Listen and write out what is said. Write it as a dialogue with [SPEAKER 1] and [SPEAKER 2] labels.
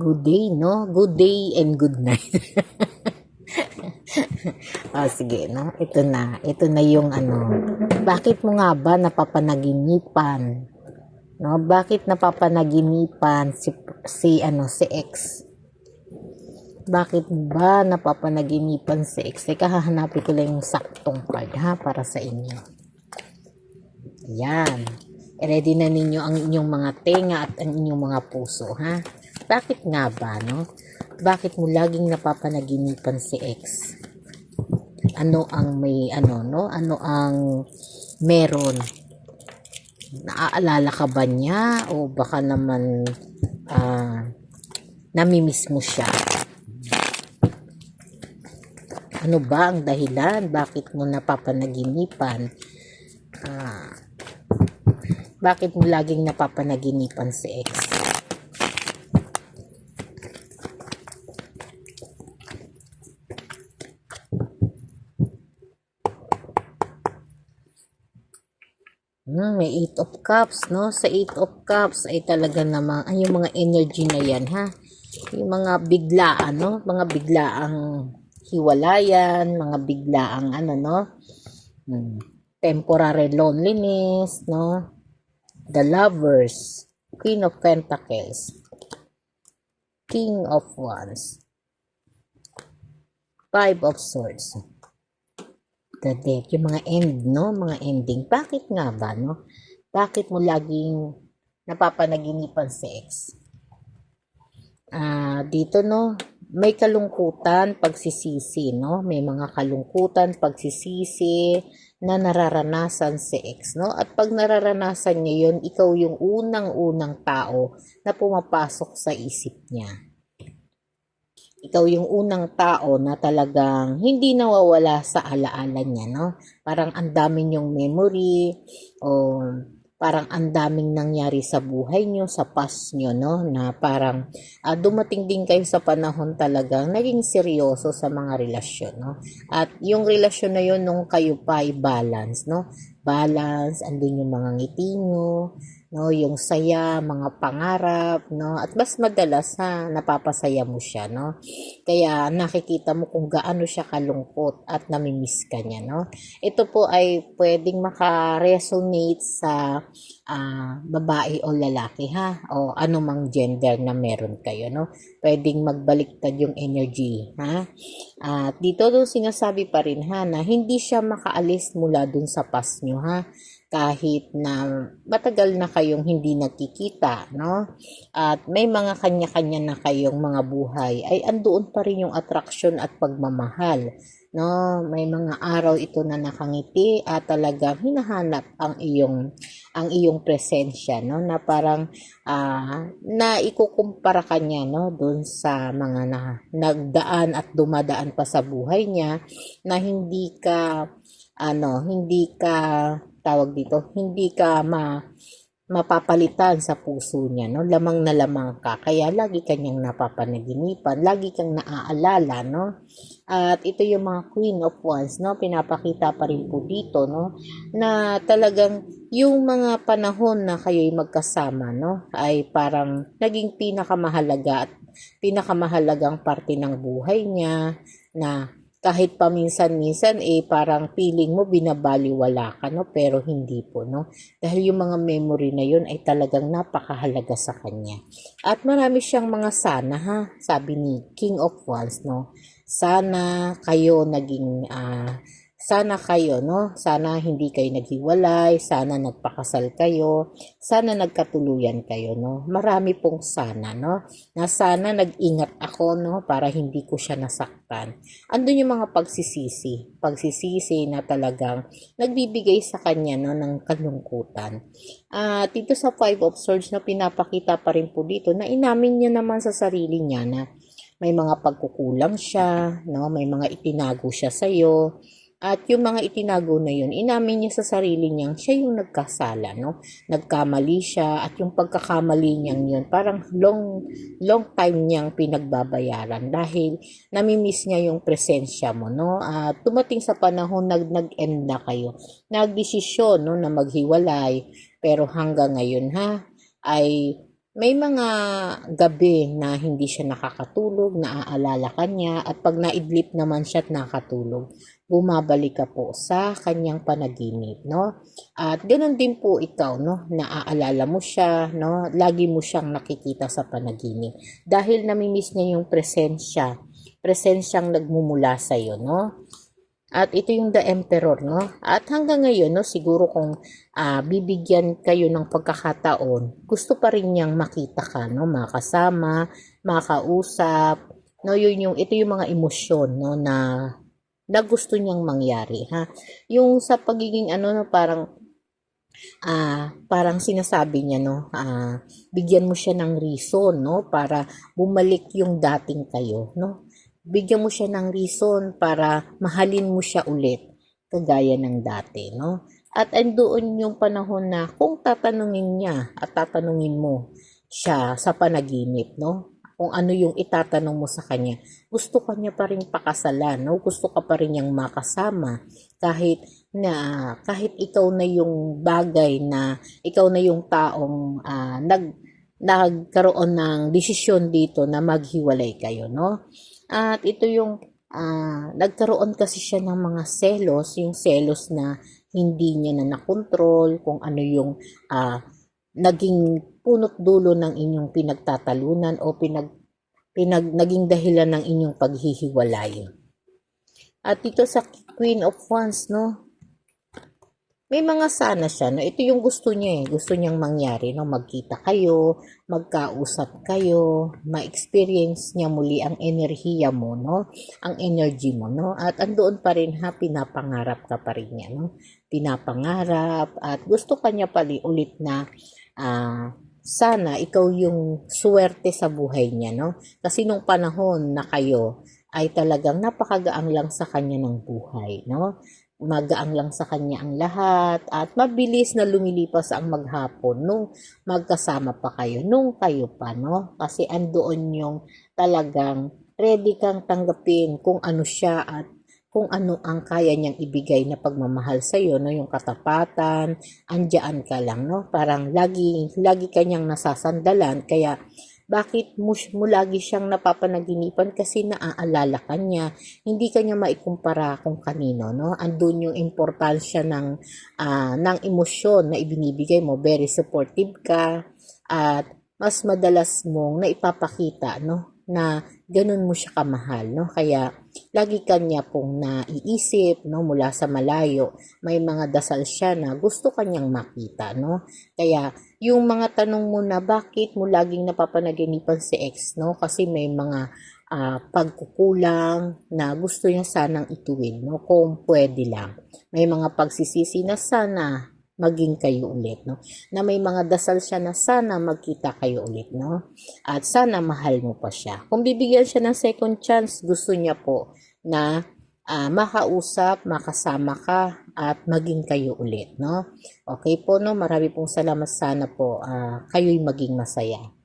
[SPEAKER 1] Good day, no? Good day and good night. oh, sige, no? Ito na. Ito na yung ano. Bakit mo nga ba napapanaginipan? No? Bakit napapanaginipan si, si, ano, si X? Bakit ba napapanaginipan si X? Teka, hahanapin ko lang yung saktong card, ha? Para sa inyo. Yan. Ready na ninyo ang inyong mga tenga at ang inyong mga puso, ha? Bakit nga ba, no? Bakit mo laging napapanaginipan si X? Ano ang may, ano, no? Ano ang meron? Naaalala ka ba niya? O baka naman, ah, namimiss mo siya? Ano ba ang dahilan? Bakit mo napapanaginipan? Ah, bakit mo laging napapanaginipan si X? Hmm, may 8 of cups, no? Sa 8 of cups ay talaga namang, ay yung mga energy na yan, ha? Yung mga biglaan, no? Mga biglaang hiwalayan, mga biglaang ano, no? Hmm. Temporary loneliness, no? The lovers, Queen of Pentacles, King of Wands, Five of Swords, the death, yung mga end, no? Mga ending. Bakit nga ba, no? Bakit mo laging napapanaginipan si X? Ah, dito, no? May kalungkutan, pagsisisi, no? May mga kalungkutan, pagsisisi na nararanasan si X, no? At pag nararanasan niya yun, ikaw yung unang-unang tao na pumapasok sa isip niya ikaw yung unang tao na talagang hindi nawawala sa alaala niya, no? Parang ang daming yung memory o parang ang daming nangyari sa buhay niyo, sa past niyo, no? Na parang ah, dumating din kayo sa panahon talagang naging seryoso sa mga relasyon, no? At yung relasyon na yun nung kayo pa ay balance, no? Balance, andun yung mga ngiti niyo, no yung saya mga pangarap no at mas madalas ha napapasaya mo siya no. Kaya nakikita mo kung gaano siya kalungkot at namimiss ka niya no. Ito po ay pwedeng maka-resonate sa ah, babae o lalaki ha o anumang gender na meron kayo no pwedeng magbaliktad yung energy ha at dito do sinasabi pa rin ha na hindi siya makaalis mula dun sa past nyo ha kahit na matagal na kayong hindi nakikita, no? At may mga kanya-kanya na kayong mga buhay, ay andoon pa rin yung attraction at pagmamahal, no? May mga araw ito na nakangiti at talagang hinahanap ang iyong ang iyong presensya, no? Na parang ah na ikukumpara kanya, no? Doon sa mga na, nagdaan at dumadaan pa sa buhay niya na hindi ka ano, hindi ka tawag dito, hindi ka ma mapapalitan sa puso niya, no? Lamang na lamang ka. Kaya lagi kanyang napapanaginipan, lagi kang naaalala, no? At ito yung mga Queen of Wands, no? Pinapakita pa rin po dito, no? Na talagang yung mga panahon na kayo'y magkasama, no? Ay parang naging pinakamahalaga at pinakamahalagang parte ng buhay niya na kahit paminsan-minsan eh parang feeling mo binabaliwala ka no? Pero hindi po no? Dahil yung mga memory na yun ay talagang napakahalaga sa kanya. At marami siyang mga sana ha? Sabi ni King of Wands no? Sana kayo naging ah, sana kayo no? Sana hindi kayo naghiwalay sana nagpakasal kayo sana nagkatuluyan kayo no? Marami pong sana no? Na sana nag-ingat ako no? Para hindi ko siya nasaktan. Andun yung mga pagsisisi. Pagsisisi na talagang nagbibigay sa kanya no ng kalungkutan. At dito sa five of swords na pinapakita pa rin po dito na inamin niya naman sa sarili niya na may mga pagkukulang siya no? May mga itinago siya sa iyo at yung mga itinago na yun, inamin niya sa sarili niyang siya yung nagkasala, no? Nagkamali siya at yung pagkakamali niyang yun, parang long, long time niyang pinagbabayaran dahil namimiss niya yung presensya mo, no? At tumating sa panahon nag, nag-end na kayo. Nagdesisyon, no, na maghiwalay. Pero hanggang ngayon, ha, ay may mga gabi na hindi siya nakakatulog, naaalala ka niya, at pag naidlip naman siya at nakatulog, bumabalik ka po sa kanyang panaginip, no? At ganoon din po ikaw, no? Naaalala mo siya, no? Lagi mo siyang nakikita sa panaginip. Dahil namimiss niya yung presensya, presensyang nagmumula sa iyo, no? At ito yung The Emperor, no? At hanggang ngayon, no, siguro kung ah, bibigyan kayo ng pagkakataon, gusto pa rin niyang makita ka, no? Makasama, makausap, no? Yun yung, ito yung mga emosyon, no? Na, na gusto niyang mangyari, ha? Yung sa pagiging, ano, no, parang, ah, parang sinasabi niya, no? Ah, bigyan mo siya ng reason, no? Para bumalik yung dating kayo, no? Bigyan mo siya ng reason para mahalin mo siya ulit kagaya ng dati, no? At andoon yung panahon na kung tatanungin niya at tatanungin mo siya sa panaginip, no? Kung ano yung itatanong mo sa kanya, gusto ka niya pa rin pakasalan, no? Gusto ka pa rin niyang makasama kahit na kahit ikaw na yung bagay na ikaw na yung taong ah, nag nagkaroon ng desisyon dito na maghiwalay kayo, no? At ito yung ah, nagkaroon kasi siya ng mga selos, yung selos na hindi niya na nakontrol, kung ano yung ah, naging punot dulo ng inyong pinagtatalunan o pinag, pinag naging dahilan ng inyong paghihiwalay. At ito sa Queen of Wands, no? May mga sana siya, no? Ito yung gusto niya eh. Gusto niyang mangyari, no? Magkita kayo, magkausap kayo, ma-experience niya muli ang enerhiya mo, no? Ang energy mo, no? At andoon pa rin ha, pinapangarap ka pa rin niya, no? Pinapangarap at gusto ka niya pali ulit na ah, sana ikaw yung swerte sa buhay niya, no? Kasi nung panahon na kayo ay talagang napakagaang lang sa kanya ng buhay, no? Magaang lang sa kanya ang lahat at mabilis na lumilipas ang maghapon nung magkasama pa kayo, nung kayo pa, no? Kasi andoon yung talagang ready kang tanggapin kung ano siya at kung ano ang kaya niyang ibigay na pagmamahal sa iyo, no? Yung katapatan, andyan ka lang, no? Parang lagi, lagi kanyang nasasandalan, kaya bakit mo, mo lagi siyang napapanaginipan kasi naaalala ka niya. Hindi ka niya maikumpara kung kanino, no? Andun yung importansya ng, ah, ng emosyon na ibinibigay mo. Very supportive ka at mas madalas mong naipapakita, no? Na ganun mo siya kamahal, no? Kaya lagi kanya pong naiisip, no? Mula sa malayo. May mga dasal siya na gusto kanyang makita, no? Kaya yung mga tanong mo na bakit mo laging napapanaginipan si ex, no? Kasi may mga ah, pagkukulang na gusto niya sanang ituwid, no? Kung pwede lang. May mga pagsisisi na sana maging kayo ulit, no? Na may mga dasal siya na sana magkita kayo ulit, no? At sana mahal mo pa siya. Kung bibigyan siya ng second chance, gusto niya po na ah, makausap, makasama ka at maging kayo ulit, no? Okay po, no? Marami pong salamat sana po. ah, kayo'y maging masaya.